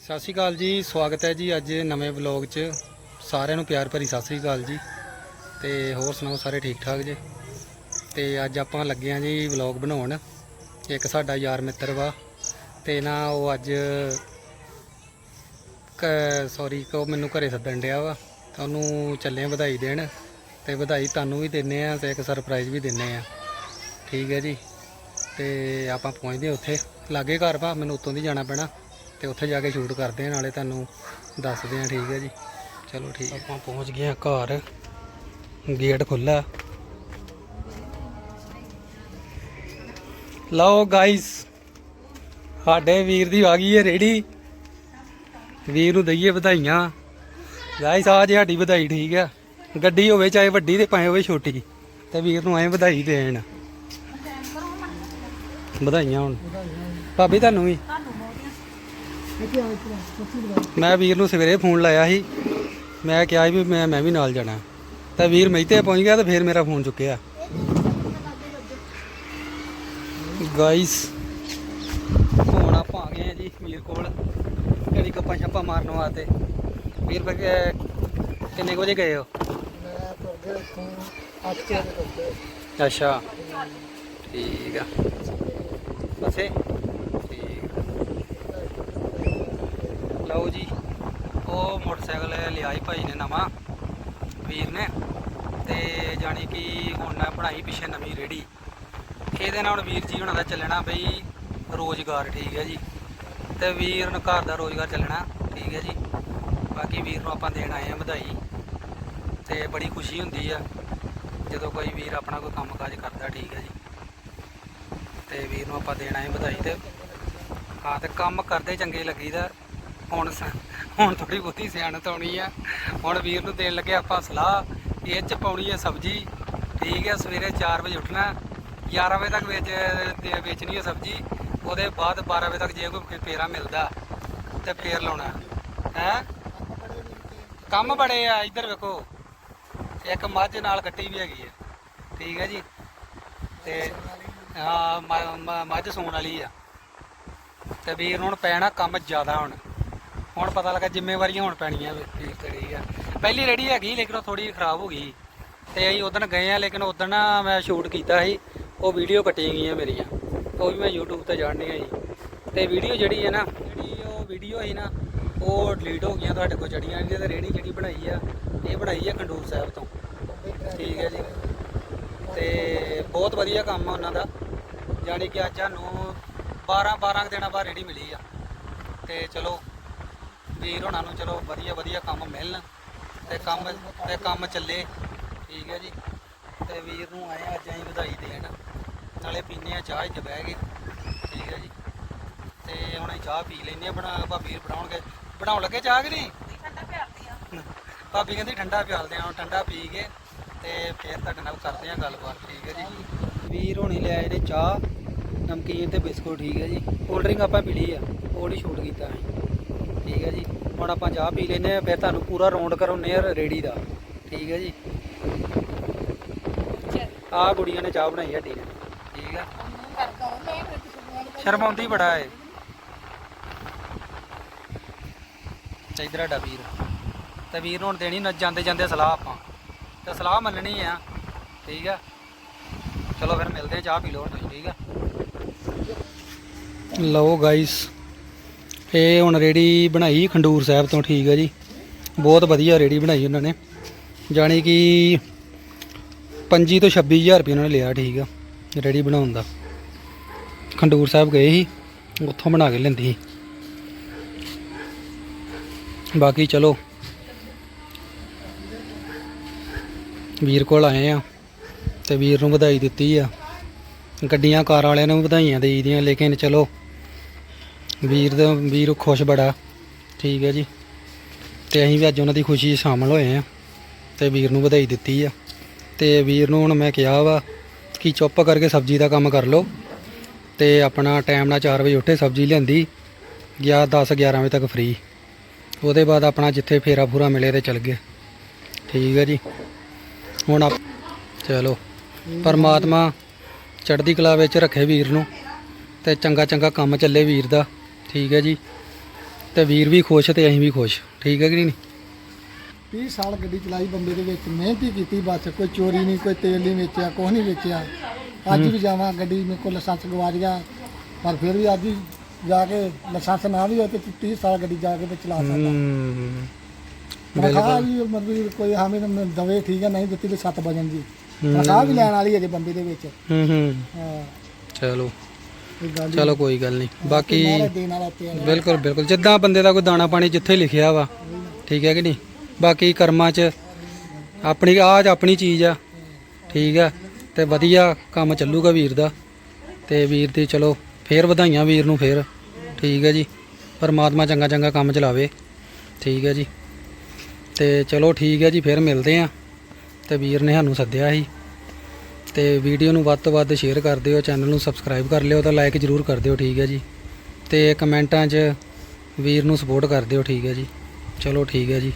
ਸਤਿ ਸ਼੍ਰੀ ਅਕਾਲ ਜੀ, ਸਵਾਗਤ ਹੈ ਜੀ ਅੱਜ ਨਵੇਂ ਵਲੌਗ 'ਚ। ਸਾਰਿਆਂ ਨੂੰ ਪਿਆਰ ਭਰੀ ਸਤਿ ਸ਼੍ਰੀ ਅਕਾਲ ਜੀ। ਤੇ ਹੋਰ ਸੁਣਾਓ, ਸਾਰੇ ਠੀਕ ਠਾਕ ਜੀ? ਤੇ ਅੱਜ ਆਪਾਂ ਲੱਗੇ ਆਂ ਜੀ ਵਲੌਗ ਬਣਾਉਣ। ਇੱਕ ਸਾਡਾ ਯਾਰ ਮਿੱਤਰ ਵਾ, ਤੇ ਨਾ ਉਹ ਅੱਜ ਸੌਰੀ ਕੋ ਮੈਨੂੰ ਘਰੇ ਸੱਦਣ ਡਿਆ ਵਾ। ਤਾਂ ਉਹਨੂੰ ਚੱਲੇ ਵਧਾਈ ਦੇਣ, ਤੇ ਵਧਾਈ ਤੁਹਾਨੂੰ ਵੀ ਦਿੰਨੇ ਆ ਤੇ ਇੱਕ ਸਰਪ੍ਰਾਈਜ਼ ਵੀ ਦਿੰਨੇ ਆ ਠੀਕ ਹੈ ਜੀ? ਤੇ ਆਪਾਂ ਪਹੁੰਚਦੇ ਹਾਂ ਉੱਥੇ। ਲਾਗੇ ਘਰ ਵਾ, ਮੈਨੂੰ ਉੱਤੋਂ ਦੀ ਜਾਣਾ ਪੈਣਾ। ਤੇ ਉੱਥੇ ਜਾ ਕੇ ਸ਼ੂਟ ਕਰਦੇ ਆ ਨਾਲੇ ਤੁਹਾਨੂੰ ਦੱਸਦੇ ਆ ਠੀਕ ਹੈ ਜੀ। ਚਲੋ ਠੀਕ ਆਪਾਂ ਪਹੁੰਚ ਗਏ ਆ ਘਰ। ਗੇਟ ਖੁੱਲਾ ਲਓ ਗਾਇਸ ਸਾਡੇ ਵੀਰ ਦੀ ਆ ਗਈ ਹੈ ਰੇੜੀ ਵੀਰ ਨੂੰ ਦਈਏ ਵਧਾਈਆਂ। ਗਾਇਸ ਆ ਜੀ ਸਾਡੀ ਵਧਾਈ ਠੀਕ ਆ। ਗੱਡੀ ਹੋਵੇ ਚਾਹੇ ਵੱਡੀ ਤੇ ਭਾਵੇਂ ਹੋਵੇ ਛੋਟੀ ਤੇ ਵੀਰ ਨੂੰ ਐ ਵਧਾਈ ਦੇਣ। ਵਧਾਈਆਂ ਹੁਣ। ਭਾਬੀ ਤੁਹਾਨੂੰ ਵੀ? ਮੈਂ ਵੀਰ ਨੂੰ ਸਵੇਰੇ ਫੋਨ ਲਾਇਆ ਸੀ। ਮੈਂ ਕਿਹਾ ਸੀ ਵੀ ਮੈਂ ਮੈਂ ਵੀ ਨਾਲ ਜਾਣਾ। ਤਾਂ ਵੀਰ ਮਹਿਤੇ ਪਹੁੰਚ ਗਿਆ ਤਾਂ ਫਿਰ ਮੇਰਾ ਫੋਨ ਚੁੱਕਿਆ। ਗਾਇਸ ਹੁਣ ਆਪਾਂ ਆ ਗਏ ਆ ਜੀ ਵੀਰ ਕੋਲ। ਘੜੀ ਕੱਪਾਂ ਛੱਪਾਂ ਮਾਰਨ ਵਾਸਤੇ। ਵੀਰ ਫਿਰ ਕਿੰਨੇ ਕੁ ਵਜੇ ਗਏ ਹੋ? ਮੈਂ ਤੁਰ ਗਿਆ ਇੱਥੋਂ ਅੱਠ ਵਜੇ ਅੱਛਾ। ਠੀਕ ਆ। ਬਸੇ ਠੀਕ ਲਓ ਜੀ। ਉਹ ਮੋਟਰਸਾਈਕਲ ਲਿਆ ਸੀ ਭਾਈ ਨੇ ਨਵਾਂ, ਵੀਰ ਨੇ। ਤੇ ਜਾਣੀ ਕਿ ਹੁਣ ਮੈਂ ਬਣਾਈ ਪਿੱਛੇ ਨਵੀਂ ਰੇੜੀ ਇਹਦੇ ਨਾਲ ਹੁਣ ਵੀਰ ਜੀ ਹੁਣਾਂ ਦਾ ਚੱਲਣਾ ਬਈ ਰੋਜ਼ਗਾਰ, ਠੀਕ ਹੈ ਜੀ। ਤੇ ਵੀਰ ਨੂੰ ਘਰ ਦਾ ਰੋਜ਼ਗਾਰ ਚੱਲਣਾ, ਠੀਕ ਹੈ ਜੀ। ਬਾਕੀ ਵੀਰ ਨੂੰ ਆਪਾਂ ਦੇਣ ਆਏ ਆ ਵਧਾਈ। ਤੇ ਬੜੀ ਖੁਸ਼ੀ ਹੁੰਦੀ ਆ, ਜਦੋਂ ਕੋਈ ਵੀਰ ਆਪਣਾ ਕੋਈ ਕੰਮਕਾਜ ਕਰਦਾ, ਠੀਕ ਹੈ ਜੀ। ਤੇ ਵੀਰ ਨੂੰ ਆਪਾਂ ਦੇਣਾ ਹੈ ਵਧਾਈ ਤੇ। ਹਾਂ, ਤੇ ਕੰਮ ਕਰਦੇ ਚੰਗੇ ਲੱਗੀਦਾ। ਹੁਣ ਸ- ਹੁਣ ਥੋੜੀ ਬਹੁਤੀ ਸਿਆਣਤ ਆਉਣੀ ਆ। ਹੁਣ ਵੀਰ ਨੂੰ ਦੇਣ ਲੱਗੇ ਆਪਾਂ ਸਲਾਹ ਇਹ ਚ ਪਾਉਣੀ ਹੈ ਸਬਜ਼ੀ। ਠੀਕ ਹੈ ਸਵੇਰੇ 4 ਵਜੇ ਉੱਠਣਾ। 11 ਵਜੇ ਤੱਕ ਵੇਚ ਦੇ- ਵੇਚਣੀ ਹੈ ਸਬਜ਼ੀ। ਉਹਦੇ ਬਾਅਦ 12 ਵਜੇ ਤੱਕ ਜੇ ਕੋਈ ਫੇਰਾ ਮਿਲਦਾ, ਤੇ ਫੇਰ ਲਾਉਣਾ। ਹੈ? ਕੰਮ ਬੜੇ ਆ, ਇੱਧਰ ਵੇਖੋ। ਇੱਕ ਮੱਝ ਨਾਲ ਕੱਟੀ ਵੀ ਹੈਗੀ ਹੈ ਠੀਕ ਹੈ ਜੀ। ਤੇ, ਹਾਂ, ਮ- ਮ- ਮੱਝ ਸੂਣ ਵਾਲੀ ਆ। ਤੇ ਵੀਰ ਨੂੰ ਹੁਣ ਪੈਣਾ ਕੰਮ ਜ਼ਿਆਦਾ ਹੁਣ। ਹੁਣ ਪਤਾ ਲੱਗਾ ਜ਼ਿੰਮੇਵਾਰੀਆਂ ਹੁਣ ਪੈਣੀਆਂ ਵੀ- ਵੀਰ ਤੇ ਠੀਕ ਆ ਪਹਿਲੀ ਰੇੜੀ ਹੈਗੀ, ਲੇਕਿਨ ਉਹ ਥੋੜੀ ਖਰਾਬ ਹੋ ਗਈ। ਤੇ ਅਸੀਂ ਉਦੋਂ ਗਏ ਆ, ਲੇਕਿਨ ਉਦੋਂ ਨਾ ਮੈਂ ਸ਼ੂਟ ਕੀਤਾ ਸੀ, ਉਹ ਵੀਡੀਓ ਕੱਟੀਆਂ ਗਈਆਂ ਮੇਰੀਆਂ। ਉਹ ਵੀ ਮੈਂ YouTube ਤੇ ਜਾਣਨੀਆਂ ਜੀ ਤੇ ਵੀਡੀਓ ਜਿਹੜੀ ਹੈ ਨਾ, ਜਿਹੜੀ ਉਹ ਵੀਡੀਓ ਸੀ ਨਾ, ਉਹ ਡਿਲੀਟ ਹੋ ਗਈਆਂ ਤੁਹਾਡੇ ਕੋਲ ਜੜੀਆਂ। ਨਹੀਂ ਤੇ ਰੇੜੀ ਜਿਹੜੀ ਬਣਾਈ ਆ, ਇਹ ਬਣਾਈ ਆ ਖੰਡੂਰ ਸਾਹਿਬ ਤੋਂ। ਠੀਕ ਹੈ ਜੀ। ਤੇ ਬਹੁਤ ਵਧੀਆ ਕੰਮ ਆ ਉਹਨਾਂ ਦਾ। ਜਾਣੀ ਕਿ ਅੱਜ ਸਾਨੂੰ 12 12 ਦਿਨਾਂ ਬਾਅਦ ਰੇੜੀ ਮਿਲੀ ਆ। ਤੇ ਚਲੋ ਵੀਰ ਹੋਣਾ ਨੂੰ ਚਲੋ ਵਧੀਆ ਵਧੀਆ ਕੰਮ ਮਿਲਣ ਤੇ ਕੰਮ ਤੇ ਕੰਮ ਚੱਲੇ। ਠੀਕ ਹੈ ਜੀ। ਤੇ ਵੀਰ ਨੂੰ ਆਏ ਅੱਜ ਅਸੀਂ ਵਧਾਈ ਦੇਣ। ਨਾਲੇ ਪੀਨੇ ਆ ਚਾਹ ਇੱਥੇ ਬਹਿ ਕੇ। ਠੀਕ ਹੈ ਜੀ। ਤੇ ਹੁਣ ਅਸੀਂ ਚਾਹ ਪੀ ਲੈਨੇ ਆ ਬਣਾ ਭਾਬੀ ਬਣਾਉਣਗੇ। ਬਣਾਉਣ ਲੱਗੇ ਚਾਹ ਕਿ ਨਹੀਂ? ਭਾਬੀ ਕਹਿੰਦੀ ਠੰਡਾ ਪਿਆਲਦੇ ਆ। ਹੁਣ ਠੰਡਾ ਪੀ ਕੇ ਤੇ ਫਿਰ ਤੁਹਾਡੇ ਨਾਲ ਕਰਦੇ ਆ ਗੱਲਬਾਤ। ਠੀਕ ਹੈ ਜੀ। ਵੀਰ ਹੋਣੀ ਲਿਆਏ ਨੇ ਚਾਹ ਨਮਕੀਨ ਤੇ ਬਿਸਕੁਟ। ਠੀਕ ਹੈ ਜੀ। ਕੋਲਡ ਡਰਿੰਕ ਆਪਾਂ ਪੀ ਲਈ ਆ। ਉਹ ਨਹੀਂ ਛੂਟ ਕੀਤਾ ਅਸੀਂ। ਠੀਕ ਹੈ ਜੀ। ਹੁਣ ਆਪਾਂ ਚਾਹ ਪੀ ਲੈਨੇ ਆ ਫਿਰ ਤੁਹਾਨੂੰ ਪੂਰਾ ਰਾਉਂਡ ਕਰਾਉਨੇ ਆ ਰੇੜੀ ਦਾ। ਠੀਕ ਹੈ ਜੀ। ਆਹ ਕੁੜੀਆਂ ਨੇ ਚਾਹ ਬਣਾਈ ਹੱਡੀ ਨੇ ਠੀਕ ਆ ਸ਼ਰਮਾਉਂਦੀ ਬੜਾ ਏ। ਤੇ ਇਧਰ ਸਾਡਾ ਵੀਰ। ਤੇ ਵੀਰ ਨੂੰ ਹੁਣ ਦੇਣੀ ਨਾ, ਜਾਂਦੇ ਜਾਂਦੇ ਸਲਾਹ ਆਪਾਂ। ਤੇ ਸਲਾਹ ਮੰਨਣੀ ਆ। ਠੀਕ ਆ ਚਲੋ ਫਿਰ ਮਿਲਦੇ ਆ ਚਾਹ ਪੀ ਲਓ ਹੁਣ ਠੀਕ ਆ ਲਓ ਗਾਈਸ ਇਹ ਹੁਣ ਰੇੜੀ ਬਣਾਈ ਖੰਡੂਰ ਸਾਹਿਬ ਤੋਂ, ਠੀਕ ਆ ਜੀ। ਬਹੁਤ ਵਧੀਆ ਰੇੜੀ ਬਣਾਈ ਉਹਨਾਂ ਨੇ। ਜਾਣੀ ਕਿ 25 ਤੋਂ 26000 ਰੁਪਏ ਉਹਨਾਂ ਨੇ ਲਿਆ, ਠੀਕ ਆ ਰੇੜੀ ਬਣਾਉਣ ਦਾ। ਖੰਡੂਰ ਸਾਹਿਬ ਗਏ ਸੀ, ਉੱਥੋਂ ਬਣਾ ਕੇ ਲੈਂਦੀ ਸੀ। ਬਾਕੀ ਚਲੋ, ਵੀਰ ਕੋਲ ਆਏ ਆ ਤੇ ਵੀਰ ਨੂੰ ਵਧਾਈ ਦਿੱਤੀ ਆ। ਗੱਡੀਆਂ ਕਾਰ ਵਾਲਿਆਂ ਨੂੰ ਵੀ ਵਧਾਈਆਂ ਦੇਈ ਦੀਆਂ ਲੇਕਿਨ ਚਲੋ ਵੀਰ ਦਾ ਵੀਰ ਖੁਸ਼ ਬੜਾ। ਠੀਕ ਹੈ ਜੀ। ਤੇ ਅਸੀਂ ਵੀ ਅੱਜ ਉਹਨਾਂ ਦੀ ਖੁਸ਼ੀ 'ਚ ਸ਼ਾਮਲ ਹੋਏ ਆ ਤੇ ਵੀਰ ਨੂੰ ਵਧਾਈ ਦਿੱਤੀ ਆ। ਤੇ ਵੀਰ ਨੂੰ ਹੁਣ ਮੈਂ ਕਿਹਾ ਵਾ ਕਿ ਚੁੱਪ ਕਰਕੇ ਸਬਜ਼ੀ ਦਾ ਕੰਮ ਕਰ ਲਓ। ਤੇ ਆਪਣਾ ਟਾਈਮ ਨਾਲ 4 ਵਜੇ ਉੱਠੇ ਸਬਜ਼ੀ ਲਿਆਂਦੀ, ਗਿਆ 10 11 ਵਜੇ ਤੱਕ ਫ੍ਰੀ ਉਹਦੇ ਬਾਅਦ ਆਪਣਾ ਜਿੱਥੇ ਫੇਰਾ ਫੂਰਾ ਮਿਲੇ ਤੇ ਚੱਲ ਗਏ। ਠੀਕ ਹੈ ਜੀ। ਹੁਣ ਆਪ ਚਲੋ, ਪਰਮਾਤਮਾ ਚੜ੍ਹਦੀ ਕਲਾ ਵਿੱਚ ਰੱਖੇ ਵੀਰ ਨੂੰ ਤੇ ਚੰਗਾ ਚੰਗਾ ਕੰਮ ਚੱਲੇ ਵੀਰ ਦਾ। ਠੀਕ ਹੈ ਜੀ। ਤੇ ਵੀਰ ਵੀ ਖੁਸ਼ ਤੇ ਅਸੀਂ ਵੀ ਖੁਸ਼। ਠੀਕ ਹੈ ਕਿ ਨਹੀਂ? 30 ਸਾਲ ਗੱਡੀ ਚਲਾਈ ਬੰਦੇ ਦੇ ਵਿੱਚ ਮਿਹਨਤ ਹੀ ਕੀਤੀ ਬਸ ਕੋਈ ਚੋਰੀ ਨਹੀਂ ਕੋਈ ਤੇਲ ਨਹੀਂ ਵੇਚਿਆ ਕੁਛ ਨਹੀਂ ਵੇਚਿਆ। ਅੱਜ ਵੀ ਜਾਵਾਂ ਗੱਡੀ ਮੇਰੇ ਕੋਲ ਲਾਇਸੈਂਸ ਗਵਾ ਗਿਆ ਪਰ ਫਿਰ ਵੀ ਅੱਜ ਹੀ ਜਾ ਕੇ ਲਾਇਸੈਂਸ ਨਾ ਵੀ ਹੋਏ ਤੇ 30 ਸਾਲ ਗੱਡੀ ਜਾ ਕੇ ਤੇ ਚਲਾ ਸਕਦਾ। ਤਨਖਾਹ ਵੀ ਮਤਲਬ ਕੋਈ ਹਾਮੀ ਨੂੰ ਦਵੇ ਠੀਕ ਹੈ ਨਹੀਂ ਦਿੱਤੀ ਤੇ 7 ਵਜਨ ਦੀ। ਤਨਖਾਹ ਵੀ ਲੈਣ ਵਾਲੀ ਹੈ ਜੇ ਬੰਦੇ ਦੇ ਵਿੱਚ। ਹੂੰ। ਹੂੰ। ਚਲੋ। ਚਲੋ ਕੋਈ ਗੱਲ ਨਹੀਂ। ਬਾਕੀ ਹੈ। ਬਿਲਕੁਲ ਬਿਲਕੁਲ। ਜਿੱਦਾਂ ਬੰਦੇ ਦਾ ਕੋਈ ਦਾਣਾ ਪਾਣੀ ਜਿੱਥੇ ਲਿਖਿਆ ਵਾ ਠੀਕ ਹੈ ਕਿ ਨਹੀਂ? ਬਾਕੀ ਕਰਮਾਂ 'ਚ ਆਪਣੀ ਆਜ ਆਪਣੀ ਚੀਜ਼ ਆ ਠੀਕ ਆ। ਤੇ ਵਧੀਆ ਕੰਮ ਚੱਲੂਗਾ ਵੀਰ ਦਾ। ਤੇ ਵੀਰ ਦੀ ਚਲੋ ਫੇਰ ਵਧਾਈਆਂ ਵੀਰ ਨੂੰ ਫੇਰ ਠੀਕ ਹੈ ਜੀ। ਪਰਮਾਤਮਾ ਚੰਗਾ ਚੰਗਾ ਕੰਮ ਚਲਾਵੇ ਠੀਕ ਹੈ ਜੀ। ਤੇ ਚਲੋ ਠੀਕ ਹੈ ਜੀ ਫੇਰ ਮਿਲਦੇ ਆ। ਤੇ ਵੀਰ ਨੇ ਸਾਨੂੰ ਸੱਦਿਆ ਸੀ। ਤੇ ਵੀਡੀਓ ਨੂੰ ਵੱਧ ਤੋਂ ਵੱਧ ਸ਼ੇਅਰ ਕਰ ਦਿਓ, ਚੈਨਲ ਨੂੰ ਸਬਸਕ੍ਰਾਈਬ ਕਰ ਲਿਓ ਤਾਂ ਲਾਈਕ ਜਰੂਰ ਕਰ ਦਿਓ, ਠੀਕ ਹੈ ਜੀ। ਤੇ ਕਮੈਂਟਾਂ 'ਚ ਵੀਰ ਨੂੰ ਸਪੋਰਟ ਕਰ ਦਿਓ, ਠੀਕ ਹੈ ਜੀ। ਚਲੋ, ਠੀਕ ਹੈ ਜੀ।